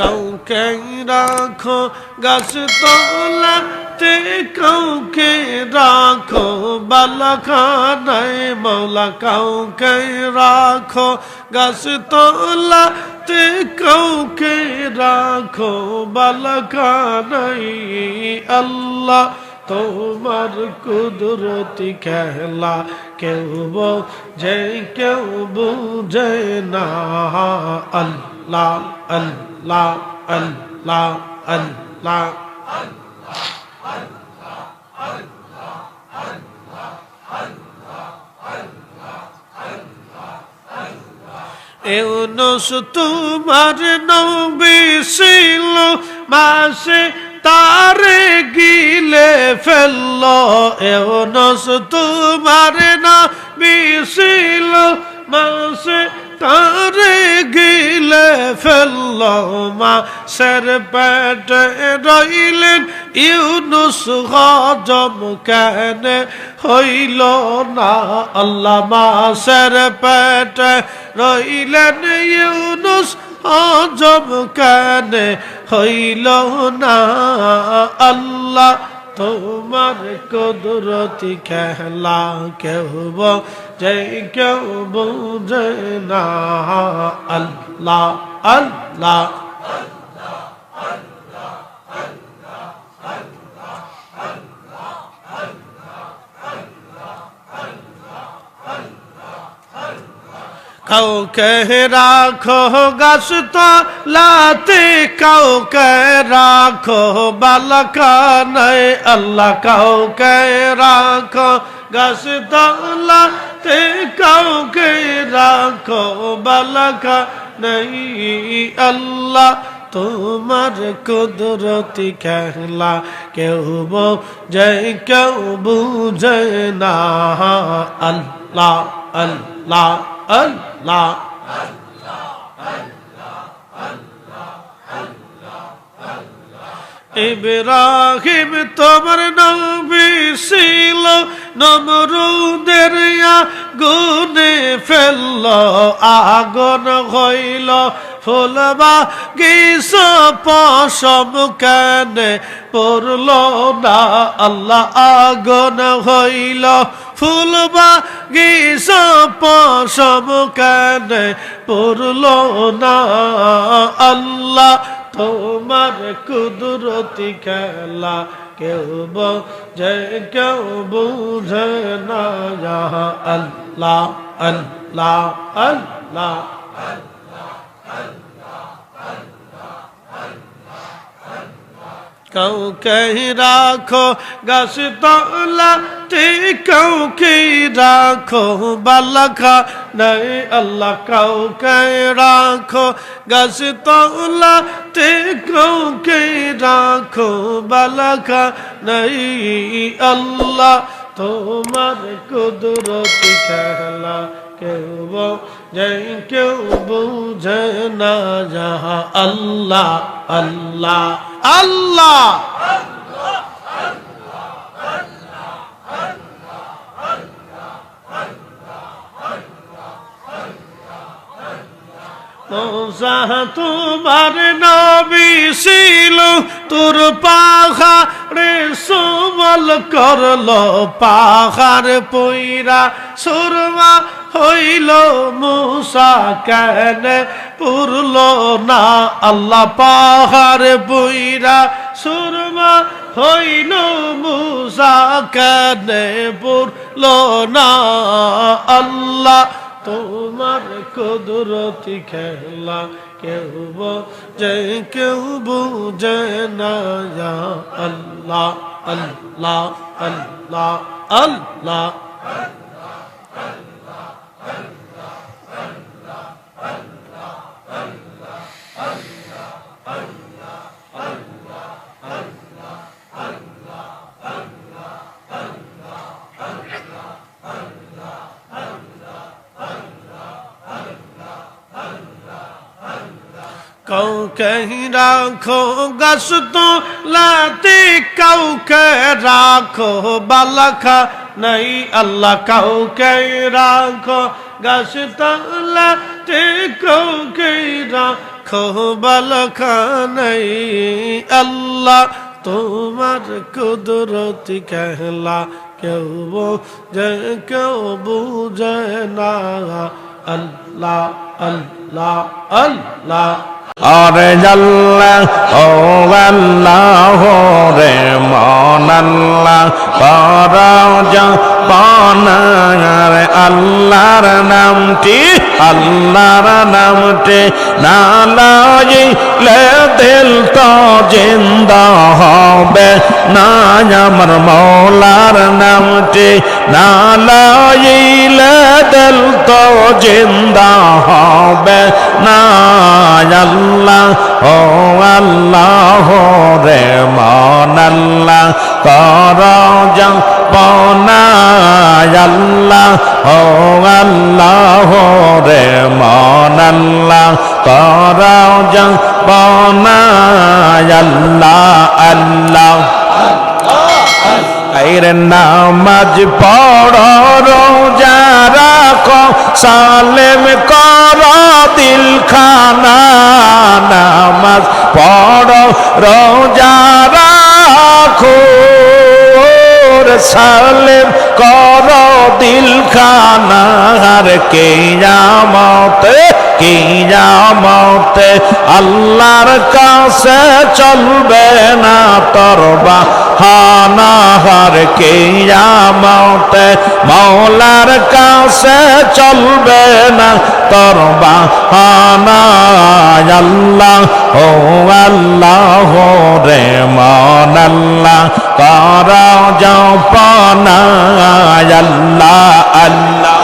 কাউকে রাখো, গাছ তোলাতে কাউকে রাখো, বালাখানায় মৌলা কাউকে রাখো, গাছ তোলাতে কাউকে রাখো, বালাখানায় আল্লাহ তোমার কুদরতি খেলা কেউ যে কেউ বুঝে না। আল্লাহ আল্লাহ আল্লাহ আল্লাহ এউনস তোমার নবী ছিল, মাসে তারে গিলে ফেলল। এউনস তোমার নবী ছিল, মাসে তারে গিলে ফেলল মা, সের পেটে রইলেন ইউনুস হজম কেন, হইল না আল্লাহ মা, সের পেটে রইলেন ইউনুস হজম কেন, হইল না আল্লাহ তোমার কুদরতি খেলা কেউ যে কেউ বুঝে না আল্লাহ আল্লাহ কাউকে রাখো গাছ লাতে কাউকে রাখো বালকানায় আল্লাহ কাউকে রাখো। গাছ লাতে কাউকে রাখো বালকা নাই আল্লাহ। তোমার কুদরতি খেলা কেউ যে কেউ বুঝে না। আল্লাহ আল্লাহ আল্লাহ। ইব্রাহিম তোমার নবী ছিল। নমরুদের গুনে ফেলল, আগুন হইল। ফুলবা গিস পশম কেনে পড়ল না, আল্লাহ আগুন হইল। ফুলবা গিস পশম কেনে পড়ল না, আল্লাহ তোমার কুদরতি খেলা কেউ যে কেউ বুঝে না আল্লাহ আল্লাহ আল্লাহ। কাউকে রাখো গাছ তলাতে কাউকে রাখো বালাখা নাই আল্লাহ কাউকে রাখো গাছ তলাতে কাউকে রাখো বালাখা নাই আল্লাহ তোমার কুদরতি খেলা কেউ যে কেউ বুঝে না যাহা আল্লাহ আল্লাহ আল্লাহ। তোমার নবী ছিল, তোর পাহাড়ে সুমল করল, পাহাড় পইরা সুরমা হইল মুসা কেন পুরল না আল্লাহ পাহাড় বইরা সুরমা হইল মুসা কেন পুরল না আল্লাহ তোমার কুদরতি খেলা কেউ যে কেউ বুঝে না আল্লাহ আল্লাহ আল্লাহ আল্লাহ। কাউকে রাখো, গাছ তো লাতে কাউকে রাখো, বালাখা নাই আল্লাহ কাউকে রাখো, গাছ তো লাতে কাউকে রাখো, বালাখা নাই আল্লাহ তোমার কুদরতি কেহলা, কেউ বোঝে, কেউ বুঝে না। আল্লাহ আল্লাহ আল্লাহ। আরে জাল্লা, ও আল্লাহ রে মন আল্লাহ পরাজ পানার আল্লাহর নামটি আল্লাহর নামটি না লাইলে দিল তো জিন্দা হবে না, আমার মৌলার নামটি না লাইলে দিল তো জিন্দা হবে না। আল্লাহ, ও আল্লাহ, রে মন আল্লাহ কর আল্লাহ, ও আল্লাহ, রে মন আল্লাহ কর আল্লাহ আল্লাহ। এর নামাজ পড়, রোজা রাখো, সালেম কর দিল খানা নামাজ পড়, রোজা রাখো সালেম কর দিল খানা আর কে জামতে, কি জামতে আল্লাহর কাছে চলবে না তরবা। হানাহার কে জামতে মৌলার কাছে চলবে না তরবা হানা আল্লাহ। ও আল্লাহ রে মন আল্লাহ, কর জপনা আল্লাহ আল্লাহ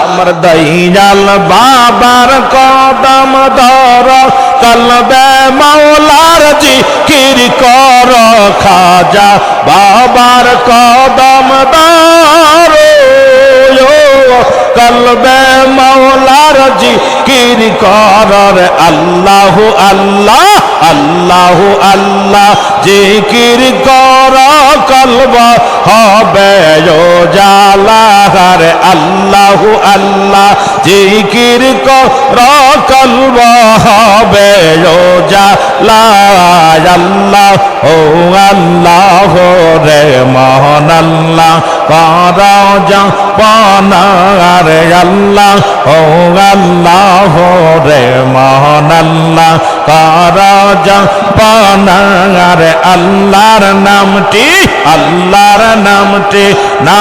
আমার দইজাল বাবার কদম ধর কলবে মৌলার জিকির কর খাজা, বাবার কদম ধর কলবে মৌলার জিকির কর, আল্লাহ আল্লাহ আল্লাহ আল্লাহ, জিকির কর কলব হবে জালাহার আল্লাহ আল্লাহ জিকির কর কলব হবে জালা আল্লাহ, ও আল্লাহ রে মহন আল্লাহ কর পনার আল্লাহ, ও আল্লাহ রে মহন আল্লাহ কর পনার আল্লাহর নামটি আল্লাহর নামটি না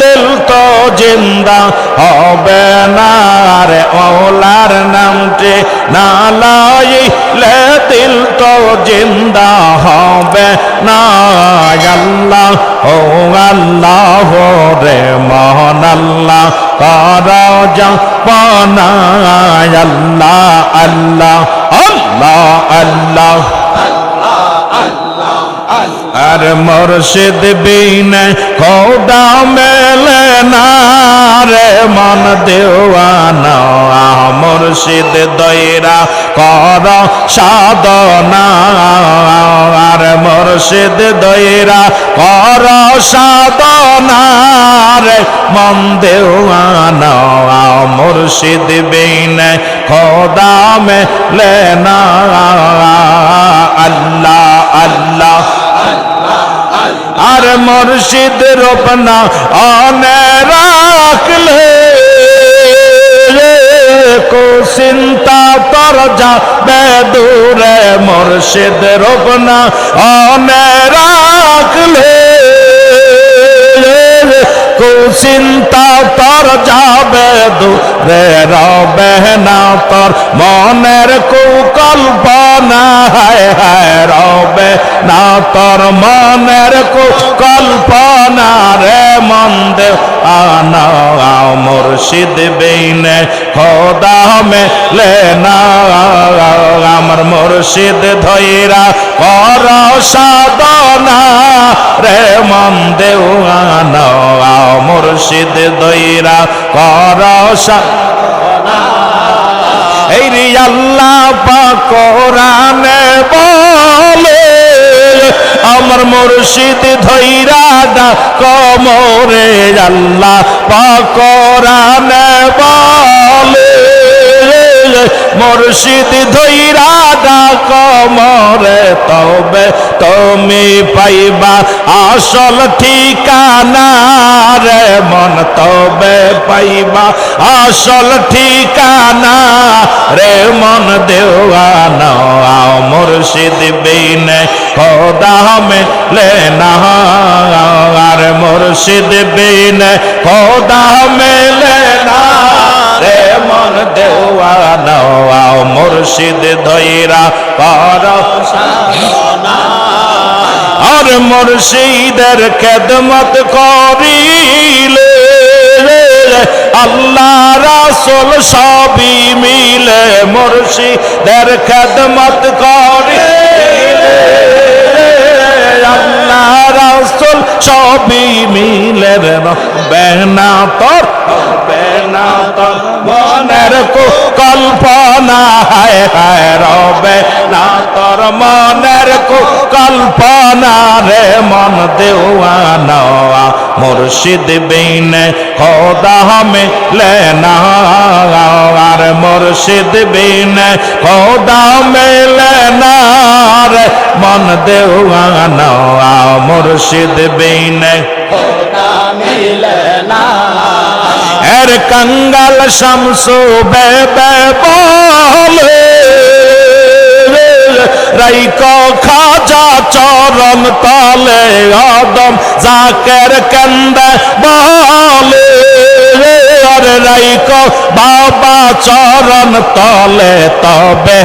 দিল তো জিন্দা হবে না রে ওলার নামটি না লইলে দিল তো জিন্দা হবে না। আল্লাহ, ও আল্লাহ রে মহন আল্লাহ কর জপনা। আল্লাহ আল্লাহ আল্লাহ আল্লাহ। আর মুর্শিদ বিন খোদা মেলে রে মন দেওয়ানা। মুর্শিদ দৈরা কর সাধনা। আর মুর্শিদ দৈরা কর সাধনা রে মন দেওয়ানা। মুর্শিদ বিন খোদা মেলে আল্লাহ আল্লাহ। আর মুর্শিদ রোপনা অনে রাখলে কো চিন্তা তর যাবে দূরে মুর্শিদ রোপনা অনে রাখলে কুচিন্তা তোর যাবে দূরে রবে না তোর মনের কুকল্পনা হায় হায় রবে না তোর মনের কুকল্পনা রে মন দে আনা মুর্শিদ বেইনে খোদা মেলে না। আমার মুর্শিদ ধৈরা কর সাধনা রে মন দেওয়ানা মুর্শিদ দৈরা কর সা এই রে আল্লাহ পাকরানে বলে, আমার মুর্শিদ ধৈরা দা কমরে আল্লাহ পাকরানে বলে, মুর্শিদ ধৈরা দা কমরে তবে তুমি পাইবা আসল ঠিকানা মন তবে পাইবা আসল ঠিকানা। রে মন দেওয়ানা মুর্শিদ বিনে খোদা মেলে না। আর মুর্শিদ বিনে খোদা মেলে না। রে মন দেওয়ানা মুর্শিদ ধৈরা পর মুর্শিদের খেদমত করিলে, আল্লাহ রাসুল সবই মিলে মুর্শিদের খেদমত করিলে, আল্লাহ রাসুল সবই মিলে বেনা তোর বেনা তোর মনের কো কল্পনা হায় হায় রবে, না তোর মনের কল্পনা রে, মন দেওয়ানা মুর্শিদ বিনে খোদা মিলে না, আর মুর্শিদ বিনে খোদা মিলে না রে, মন দেওয়ানা মুর্শিদ বিনে এর কঙ্গাল শামসো বলে। রাইক খাজা চরম তলে আদম জাকের কন্দ বলে। আর রাইক বাবা চরণ তলে, তবে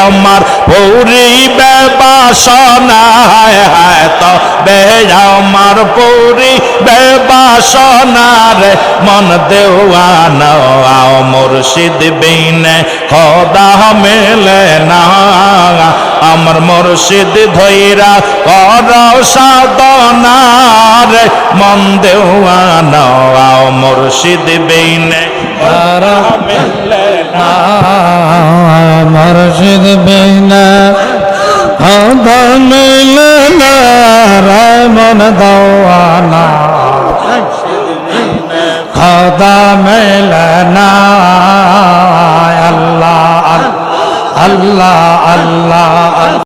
আমার পুরিবে বাসনা হায় হায়, তবে আমার পুরিবে বাসনা রে মন দেওয়ানা মুর্শিদ বিনে খোদা মেলে না। আমার মুর্শিদ ধৈরা কর সাধনা রে মন দেওয়ানা মুর্শিদ বিনে মেলে না মুর্শিদ হদর মিলন রামন দওয়ানা খদা মিলনা আল্লাহ আল্লাহ আল্লাহ।